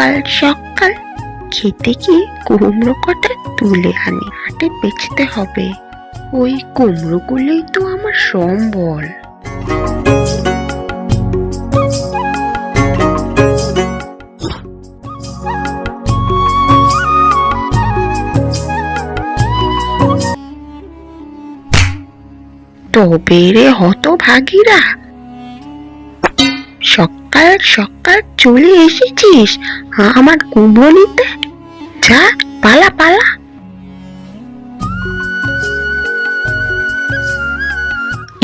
সকাল সকাল খেতে গিয়ে কুমড়ো কটা তুলে আনি হাটে বেচতে হবে। ওই কুমড়োগুলোই তো আমার সম্বল। তবে রে হত ভাগিরা সকাল সকাল চলে এসেছিস? আমার কুমড়ো নিতে যা, পালা পালা।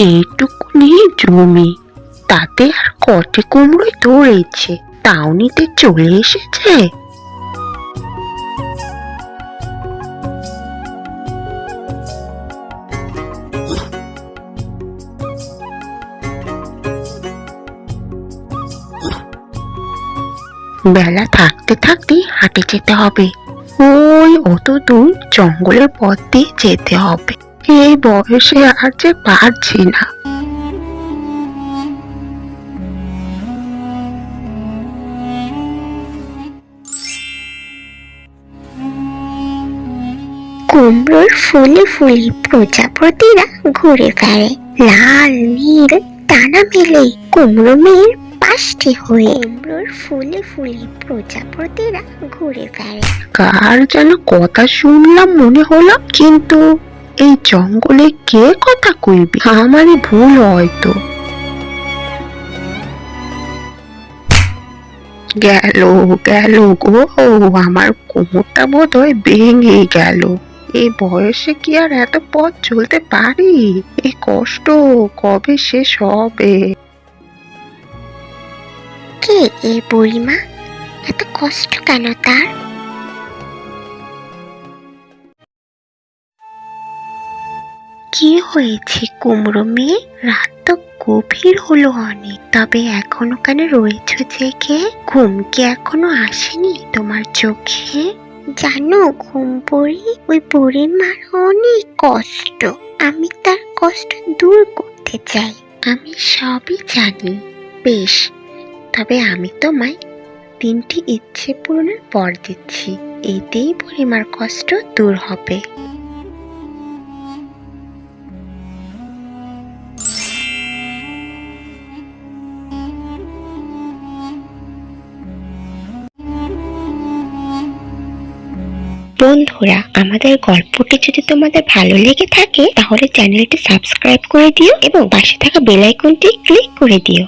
এইটুকুনি জমি, তাতে আর কটে কুমড়োই ধরেছে। তাও নিতে চলে এসেছে? বেলা থাকতে থাকতেই হাঁটে যেতে হবে। ওই অত দূর জঙ্গলের পথ দিয়ে যেতে হবে। এই বয়সে আর যে পারছি না। কুমড়োর ফুলে ফুলে প্রজাপতিরা ঘুরে বেড়ে লাল, নীল টানা মেলে। কুমড়ো মেয়ের পাশটি হয়ে কুমড়োর ফুলে ফুলে প্রজাপতিরা ঘুরে বেড়ে কার যেন কথা শুনলাম মনে হলো কিন্তু এই জঙ্গলে কে কথা কইবি? আমারই ভুল হয়তো। গেল গেল গো আমার কোমরটা বোধ হয় ভেঙে গেল। এই বয়সে কি আর এত পথ চলতে পারি? এই কষ্ট কবে শেষ হবে? কে বুড়িমা, এত কষ্ট কেন তার? কি হয়েছে কুমড়ো মেয়ে? রাত তো গভীর হলো অনেক, তবে এখনও কেন রয়েছ জেগে ঘুম কি এখনও আসেনি তোমার চোখে? জানো ঘুম পড়ি, ওই বুড়ির মার অনেক কষ্ট, আমি তার কষ্ট দূর করতে চাই। আমি সবই জানি, বেশ। তবে আমি তোমায় তিনটি ইচ্ছে পূরণের পর দিচ্ছি। এতেই বুড়িমার কষ্ট দূর হবে। বন্ধুরা, আমাদের গল্পটি যদি তোমাদের ভালো লেগে থাকে, তাহলে চ্যানেলটি সাবস্ক্রাইব করে দিও এবং পাশে থাকা বেল আইকনটি ক্লিক করে দিও।